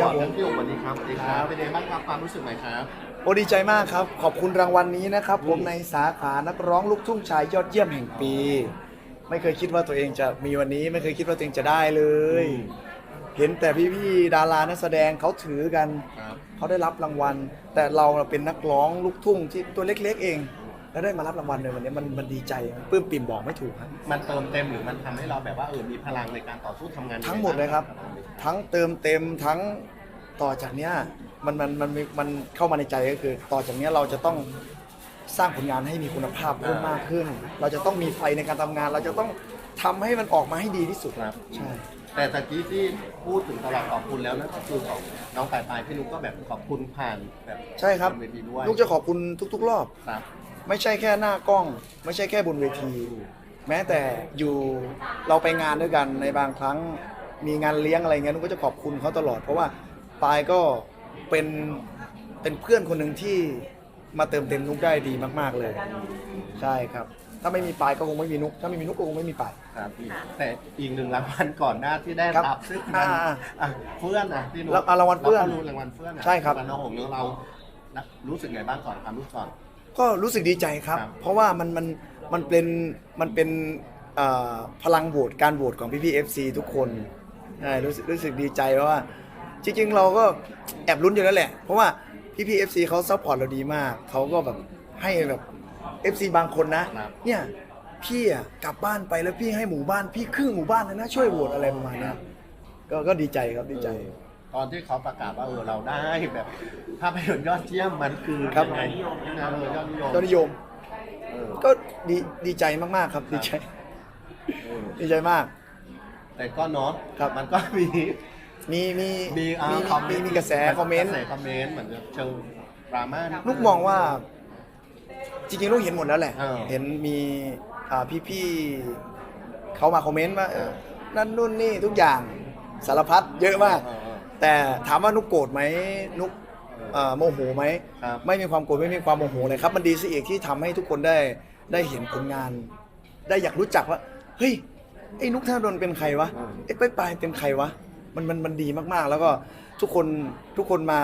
ครับผมพี่โอ๋สวัสดีครับสวัสดีครับเป็นไงบ้างครับความรู้สึกไหนครับโอ้ดีใจมากครับ ขอบคุณรางวัลนี้นะครับ ผมในสาขานักร้องลูกทุ่งชายยอดเยี่ยมแห่งปี ไม่เคยคิดว่าตัวเองจะมีวันนี้ ไม่เคยคิดว่าตัวเองจะได้เลย เห็นแต่พี่ๆดารานักแสดงเขาถือกันครับเขาได้รับรางวัล แต่เราเป็นนักร้องลูกทุ่งที่ตัวเล็ก ๆ เอง แล้วได้มารับรางวัลในวันนี้มันมันดีใจมันปลื้มปิ่มบอกไม่ถูกครับ มันเติมเต็มหรือมันทำให้เราแบบว่าเออมีพลังในการต่อสู้ทำงานทั้งหมดเลยครับ ทั้งเติมเต็มทั้งต่อจากเนี้ยมันมันมันมันมันเข้ามาในใจก็คือ ต่อจากเนี้ยเราจะต้องสร้างผลงานให้มีคุณภาพเพิ่มมากขึ้น เราจะต้องมีไฟในการทำงาน เราจะต้องทำให้มันออกมาให้ดีที่สุดครับ ใช่ แต่ตะกี้ที่พูดถึงตลาดขอบคุณแล้วนั่นก็คือของน้องปลายปลายพี่นุ๊กก็แบบขอบคุณผ่านแบบใช่ครับ นเวทีด้วยลูกจะขอบคุณทุก ๆ รอบ ครับ ไม่ใช่แค่หน้ากล้อง ไม่ใช่แค่บนเวที แม้แต่อยู่เราไปงานด้วยกันในบางครั้งมีงานเลี้ยงอะไรเงี้ยนุกก็จะขอบคุณเขาตลอด เพราะว่าปายก็เป็นเป็นเพื่อนคนหนึ่งที่มาเติมเต็มนุกได้ดีมาก ๆเลย ใช่ครับ ถ้าไม่มีปายก็คงไม่มีนุก ถ้าไม่มีนุกก็คงไม่มีปาย ครับพี่แต่อีกหนึ่งรางวัลก่อนหน้าที่ได้ครับรับซึ่งมันอ่าอะเพื่อนอะพี่นุ๊กแล้วอะรางวัลเพื่อนก็รู้รางวัลเพื่อนอะใช่ครับ รางวัลน้องหงส์เรานะรู้สึกไงบ้างก่อนความรู้สึกก่อน ก็รู้สึกดีใจครับ ครับ เพราะว่ามันมันมันเป็นมันเป็นเอ่อพลังโหวตการโหวตของพี่พี่เอฟซีทุกคนใช่รู้สึกรู้สึกดีใจเพราะว่า จริง ๆ เราก็แอบลุ้นอยู่แล้วแหละ เพราะว่าพี่พี่เอฟซีเขาซัพพอร์ตเราดีมาก เขาก็แบบให้แบบเอฟซีบางคนนะ ครับ เนี่ยพี่อะกลับบ้านไปแล้วพี่ให้หมู่บ้าน พี่ครึ่งหมู่บ้านเลยนะช่วยโหวตอะไรประมาณเนี้ยก็ก็ดีใจครับดีใจ ตอนที่เขาประกาศว่าเออเราได้แบบภาพยนตร์ยอดเยี่ยมมันคือครับ ยังไงนะเออยอดนิยมยอดนิยม เออก็ดีดีใจมากๆครับ ดีใจเออดีใจมาก แต่ก็เนาะครับ มันก็มีมีมีมีอ่ามีคอมเมมีนต์มีกระแสคอมเมนต์ กระแสคอมเมนต์เหมือนจะเชิงดราม่านิดนึลูกมองว่าจริงๆลูกเห็นหมดแล้วแหละ เออเห็นมีอ่าพี่ๆเขามาคอมเมนต์ว่าเออนั่นนู่นนี่ทุกอย่างสารพัดเยอะมาก เออเออ แต่ถามว่านุกโกรธไหมนุกเอ่อโมโหไหมครับ ไม่มีความโกรธไม่มีความโมโหเลยครับ มันดีสิเอกที่ทำให้ทุกคนได้ได้เห็นผลงาน ได้อยากรู้จักว่าเฮ้ยไอ้นุกธนดลเป็นใครวะไอ้ป้ายปลายเป็นใครวะมันมันมันดีมากๆ แล้วก็ทุกคนทุกคนมา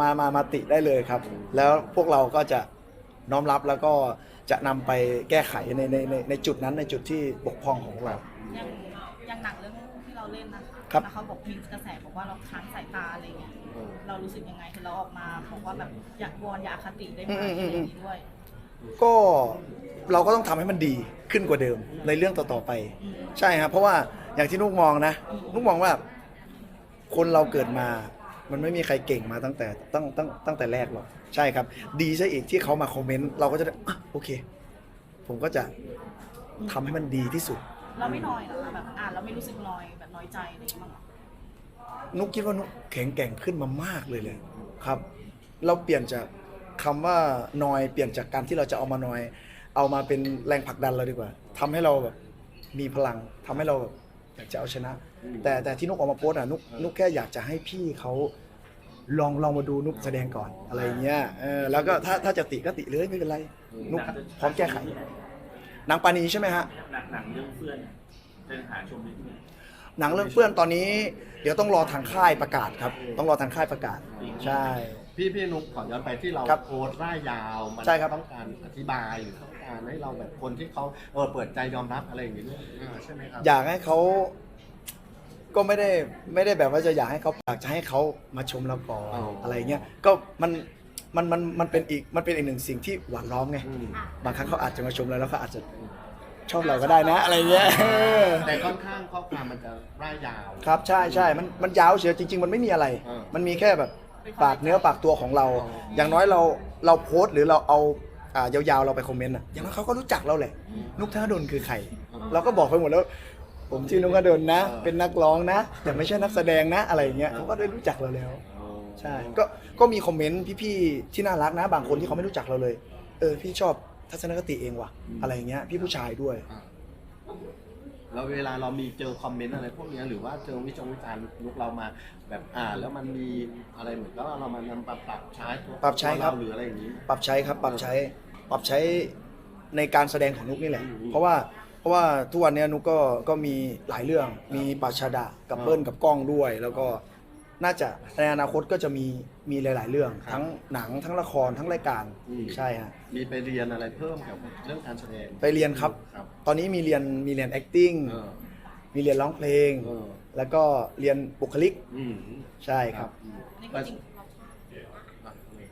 มามามาติได้เลยครับ แล้วพวกเราก็จะน้อมรับแล้วก็จะนำไปแก้ไขในในในในจุดนั้นในจุดที่บกพร่องของเราอ ย่างอย่างหนังเรื่องที่เราเล่นนะคะครับ แล้วเขาบอกมีกระแสบอกว่าเราค้านสายตาอะไรเงี้ยเออเรารู้สึกยังไงคือเราออกมาบอกว่าแบบอยากวอนอยากอคติได้ไหมอืมอะไรอืมออืมย่างนี้ด้วย ก็เราก็ต้องทำให้มันดีขึ้นกว่าเดิมในเรื่องต่อๆไป อืม ใช่ครับเพราะว่าอย่างที่นุกมองนะนุกมองว่า คนเราเกิดมา มันไม่มีใครเก่งมาตั้งแต่ตั้งตั้งตั้งแต่แรกหรอกใช่ครับ ดีซะอีกที่เขามาคอมเมนต์เราก็จะได้อะโอเค ผมก็จะทำให้มันดีที่สุด เราไม่น้อยเหรอคะแบบอ่านเราไม่รู้สึกน้อยแบบน้อยใจอะไรอย่างเงี้ยบ้างเหรอนุกคิดว่านุกแข็งแกร่งขึ้นมามากเลยเลยครับ เราเปลี่ยนจากคำว่านอยเปลี่ยนจากการที่เราจะเอามานอย เอามาเป็นแรงผลักดันเราดีกว่าทำให้เราแบบมีพลังทำให้เราแบบอยากจะเอาชนะ แต่แต่ที่นุกออกมาโพสต์อะนุกนุกแค่อยากจะให้พี่เขาลองลองมาดูนุกแสดงก่อนอะไรเงี้ยเออแล้วก็ถ้าถ้าจะติก็ติเลยไม่เป็นไร นุกพร้อมแก้ไข หนังปานีใช่ไหมฮะ หนังหนังเรื่องเพื่อนจะหาชมได้ที่ไหนหนังเรื่องเพื่อนตอนนี้ เดี๋ยวต้องรอทางค่ายประกาศครับ ต้องรอทางค่ายประกาศ ใช่ พี่พี่นุ๊กขอย้อนไปที่เราครับโพสต์ร่ายยาวมันใช่ครับ ต้องการอธิบายหรือต้องการให้เราแบบคนที่เขาเออเปิดใจยอมรับอะไรอย่างนี้ด้วยอ่าใช่ไหมครับ อยากให้เขาก็ไม่ได้ไม่ได้แบบว่าจะอยากให้เขาอยากจะให้เขามาชมเราก่อนอ๋ออ อะไรเงี้ยก็มัน มันมันมันเป็นอีกมันเป็นอีกหนึ่งสิ่งที่หวานล้อมไงอืมบางครั้งเขาอาจจะมาชมเราแล้วเขาอาจจะชอบเราก็ได้นะ อะไรเงี้ยแต่ค่อนข้างข้อความมันจะร่ายยาว ครับใช่ใช่มันมันยาวเฉียวจริง ๆ มันไม่มีอะไร อ่ามั มันมีแค่แบบปากเนื้อปากตัวของเราอ๋อออย่างน้อยเราเราโพสต์หรือเราเอาอ่ายาวๆเราไปคอมเมนต์อะอย่างน้อยเขาก็รู้จักเราแหละนุกธนดลคือใคร เราก็บอกไปหมดแล้ว ผมชื่อนุกธนดลนะเออเป็นนักร้องนะ แต่ไม่ใช่นักแสดงนะอะไรอย่างเงี้ยเขาก็ได้รู้จักเราแล้ว ใช่ก็ก็มีคอมเมนต์พี่ๆที่น่ารักนะ บางคนที่เขาไม่รู้จักเราเลย เออพี่ชอบทัศนคติเองว่ะ อะไรอย่างเงี้ย พี่ผู้ชายด้วย อ่าแล้วเวลาเรามีเจอคอมเมนต์อะไรพวกเนี้ยหรือว่าเจอวิจงวิจารณ์ลุกเรามา แบบอ่านแล้วมันมีอะไรเหมือนก็เรามานำปรับปรับใช้ตัวปรับใช้ครับ ตัวเาหรืออะไรอย่างนี้ ปรับใช้ครับปรับใช้ปรับใช้ในการแสดงของนุกนี่แหละ อืมเพราะว่าเพราะว่าทุกวันเนี้ยนุกก็ก็มีหลายเรื่องมีปาชาดะกับเบิ้ลกับกล้องด้วย แล้วก็ น่าจะในอนาคตก็จะมีมีหลาย ๆ เรื่อง ครับทั้งหนังทั้งละครทั้งรายการอืม ใช่ฮะมีไปเรียนอะไรเพิ่มเกี่ยวกับเรื่องการแสดงไปเรียนครับ ครับตอนนี้มีเรียนมีเรียน acting เออมีเรียนร้องเพลง เออแล้วก็เรียนบุคลิกอืมใช่ครับ อืมนี่ก็จริง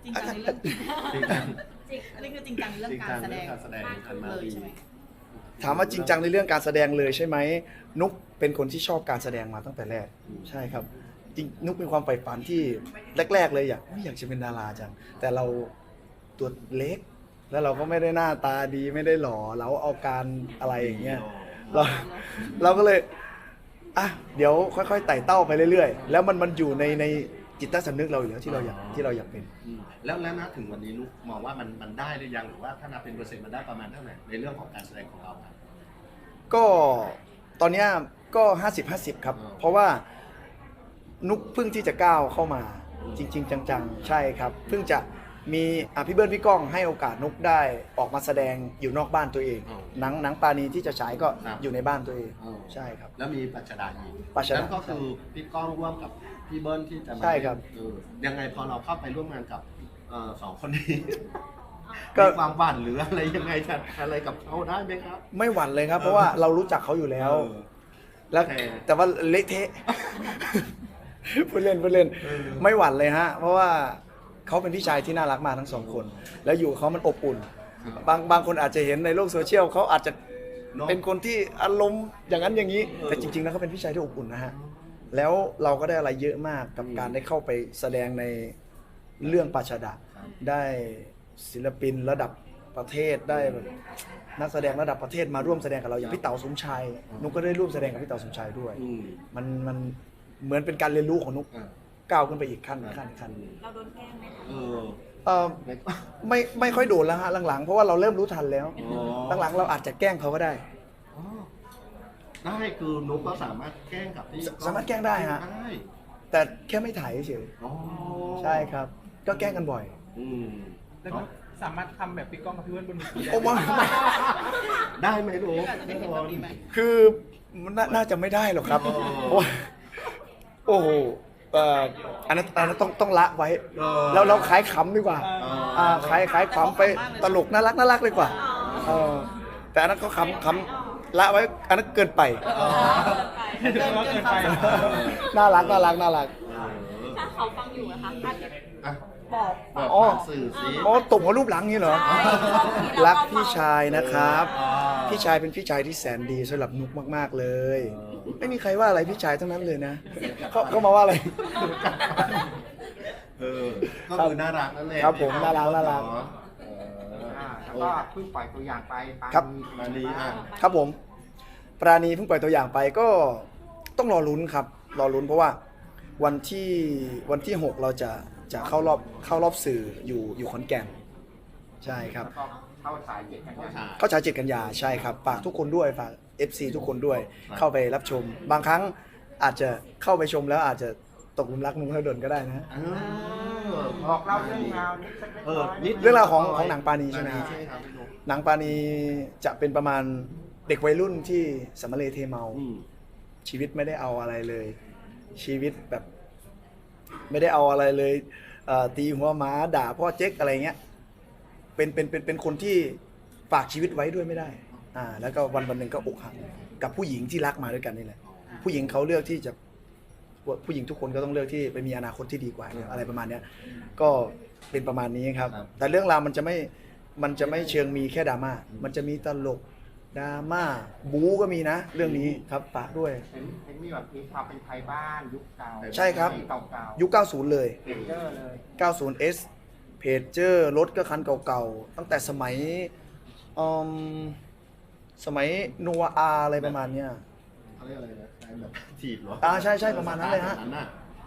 จริงจังในเรื่องจริงจังอันนี้คือจริงจังในเรื่องจริงการจังแสดเรื่องงการแสดงอันมาเลยดีใช่ไหมถามว่าจริงจังในเรื่องการแสดงเลยใช่ไหมนุกเป็นคนที่ชอบการแสดงมาตั้งแต่แรกใช่ครับ จริงนุกเป็นความใฝ่ฝันที่แรก ๆ เลยอยากไม่อยากจะเป็นดาราจังแต่เราตัวเล็ก แล้วเราก็ไม่ได้หน้าตาดีไม่ได้หล่อเราเอาการอะไรอย่างเงี้ยเราเราก็เลยอะเดี๋ยวค่อยๆไต่เต้าไปเรื่อยๆ แล้วมันมันอยู่ในในจิตใต้สำนึกเราอยู่แล้วที่เราอยากที่เราอยากเป็น อืมแล้วแล้วนะถึงวันนี้ลูกมองว่ามันมันได้หรือยังหรือว่าถ้านับเป็นเปอร์เซ็นต์มันได้ประมาณเท่าไหร่ในเรื่องของการแสดงของเราครับ ก็ตอนเนี้ยก็ห้าสิบห้าสิบครับอ่าเพราะว่า นุกเพิ่งที่จะก้าวเข้ามาจริง ๆ จังๆ ใช่ครับ เพิ่งจะมีอะพี่เบิร์ดพี่ก้องให้โอกาสนุกได้ออกมาแสดงอยู่นอกบ้านตัวเองหนังหนังปาณีที่จะฉายก็อยู่ในบ้านตัวเอง อ๋อใช่ครับ แล้วมีปัจจดาอีกปัจจดานั่นก็คือพี่ก้องร่วมกับพี่เบิ้ลที่จะมาใช่ครับ เออยังไงพอเราเข้าไปร่วมงานกับเอ่อสองคนนี้ก็มีความหวั่นหรืออะไรยังไงจะอะไรกับเขาได้ไหมครับ ไม่หวั่นเลยครับ เพราะว่าเรารู้จักเขาอยู่แล้วเออแล้วแต่ แต่ว่าเละเทะ พูดเล่นพูดเล่นเออไม่หวั่นเลยฮะ เพราะว่าเขาเป็นพี่ชายที่น่ารักมากทั้งสองคน แล้วอยู่กับเขามันอบอุ่น บางบางคนอาจจะเห็นในโลกโซเชียลเขาอาจจะเนอะเป็นคนที่อารมณ์อย่างนั้นอย่างนี้เออแต่จริง ๆ แล้วเขาเป็นพี่ชายที่อบอุ่นนะฮะแล้วเราก็ได้อะไรเยอะมากกับอืมการได้เข้าไปแสดงในเรื่องปาชาดะครับได้ศิลปินระดับประเทศได้แบบนักแสดงระดับประเทศมาร่วมแสดงกับเราอย่างพี่เต๋าสมชายนุกก็ได้ร่วมแสดงกับพี่เต๋าสมชายด้วยอืมมันมัน เหมือนเป็นการเรียนรู้ของนุกอะก้าวขึ้นไปอีกขั้นขั้นขั้นเราโดนแกล้งไหมคะเออเอ่อไม่ไม่ไม่ค่อยโดนแล้วฮะหลังๆ เพราะว่าเราเริ่มรู้ทันแล้ว อ๋อหลังๆ เราอาจจะแกล้งเขาก็ได้ อ๋อได้คือนุ๊กก็สามารถแกล้งกับพี่สสามารถแกล้งได้ฮะ ได้แต่แค่ไม่ถ่ายเฉยอ๋อๆใช่ครับ ก็แกล้งกันบ่อย อืมแล้วก็สามารถทำแบบพี่ก้องกับพี่เวิร์นบนเวทีได้โอ้ไม่ไม่ได้ไหมนุ๊กอาจจะได้เห็นแบบนี้ไหมคือมันน่าน่าจะไม่ได้หรอกครับอ๋อเพราะว่า โอ้โหเอ่ออันนั้นอันนั้นต้องต้องละไว้ เออ เราเราขายขำดีกว่าอ๋ออ่าขายขายขำไปตลกน่ารักน่ารักดีกว่าเออแต่อันนั้นเขาขำขำละไว้อันนั้นเกินไป เกินเกินความสามารถน่ารักน่ารักน่ารัก ถ้าเขาฟังอยู่นะคะถ้าจะอะบอกบอกอ๋อผ่านสื่อสิ โอ้ตบหัวรูปหลังนี่เหรอ รักพี่ชายนะครับ อ๋อ พี่ชายเป็นพี่ชายที่แสนดีสำหรับนุกมาก ๆเลย ไม่มีใครว่าอะไรพี่ชายทั้งนั้นเลยนะเขาเขามาว่าอะไร เออก็คือน่ารักนั่นแหละครับผมน่ารักน่ารักเอออ่าแล้วก็เพิ่งปล่อยตัวอย่างไปปาครับมาดีอะ ครับผมปราณีเพิ่งปล่อยตัวอย่างไปก็ต้องรอลุ้นครับ รอลุ้นเพราะว่าวันที่วันที่ 6 เราจะจะเข้ารอบเข้ารอบสื่ออยู่อยู่ขอนแก่น ใช่ครับ แล้วก็ เข้าฉายเจ็ดกันยายน เข้าฉายเจ็ดกันยาใช่ครับฝากทุกคนด้วยฝาก FC ทุกคนด้วยเข้าไปรับชม บางครั้งอาจจะเข้าไปชมแล้วอาจจะตกหลุมรักนุ่งเท่าดนก็ได้นะเออบอกเล่าเรื่องราวนิดสักเล็กเอน้ออยนิด เรื่องราวของของหนังปาณีใช่ไหมครับใช่ครับพี่นุ๊กหนังปาณีจะเป็นประมาณเด็กวัยรุ่นที่สำมะเลเทเมา อืม ชีวิตไม่ได้เอาอะไรเลย ชีวิตแบบ ไม่ได้เอาอะไรเลยเอ่อตีหัวหมาด่าพ่อเจ๊กอะไรเงี้ย เป็นเป็นเป็นเป็นคนที่ฝากชีวิตไว้ด้วยไม่ได้อ่าแล้วก็วันวันหนึ่งก็อกหักกับผู้หญิงที่รักมาด้วยกันนี่แหละผู้หญิงเขาเลือกที่จะผู้หญิงทุกคนก็ต้องเลือกที่ไปมีอนาคตที่ดีกว่าอะไรประมาณเนี้ยก็เป็นประมาณนี้ครับครับแต่เรื่องราวมันจะไม่มันจะไม่เชิงมีแค่ดราม่ามันจะมีตลกดราม่าบู๊ก็มีนะ เรื่องนี้ครับฝากด้วยเห็นเห็นมีแบบมีความเป็นไทยบ้านยุคเก่าใช่ครับเก่าๆยุค 90 เลยเพจเจอร์เลย 90S เพจเจอร์รถก็คันเก่าๆ ตั้งแต่สมัยอืมสมัยนัวอาอะไรประมาณเนี้ย เขาเรียกอะไรนะใช้แบบถีบเหรออ่าใช่ใช่ประมาณนั้นเลยฮะแบบน่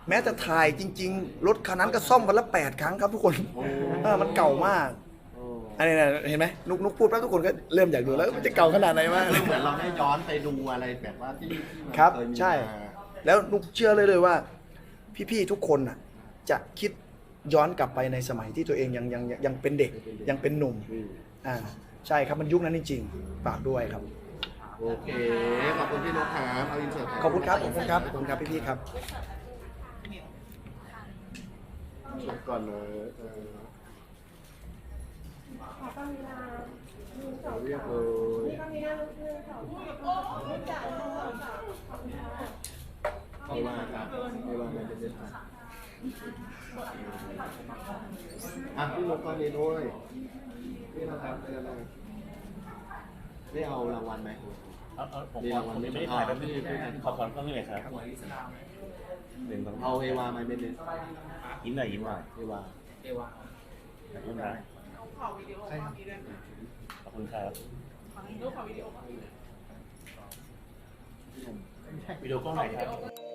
แม้แต่ถ่ายจริง ๆ รถคันนั้นก็ซ่อมวันละ 8 ครั้งครับทุกคนโอ้เออมันเก่ามากโอ้อันนี้นะเห็นไหมนุกนุกพูดแล้วทุกคนก็เริ่มอยากดูแล้วมันจะเก่าขนาดไหนมาก เหมือนเราได้ย้อนไปดูอะไรแบบว่าที่ที่มันครับ เคยมีใช่ มา แล้วนุกเชื่อเลยเลยว่า พี่ ๆ ทุกคนน่ะ จะคิด ย้อนกลับไปในสมัยที่ตัวเองยังยังยังยังเป็นเด็กยังเป็นหนุ่มอืมอ่าใช่ครับมันยุคนั้นจริงๆฝากด้วยครับ โอเค ขอบคุณพี่นกครับเอาอินเสิร์ตขอบคุณครับขอบคุณครับขอบคุณครับพี่ๆครับเหมียวชมก่อนเลยเออเรียกเลยไม่ว่าครับไม่ว่าไม่เป็นไร อะพี่นกก็มีด้วยนี่นะครับนี่อะไรได้เอารางวัลไหมเอาเอาผมขอผมไม่ได้ถ่ายแบบนี้ขอถอนกล้องนี่เลยครับหนึ่งสองเอาเอวาไหมเบนเนสยิ้มหน่อยยิ้มหน่อยเอวายิ้มนะใช่ครับขอบคุณครับวิดีโอกล้องไหนครับ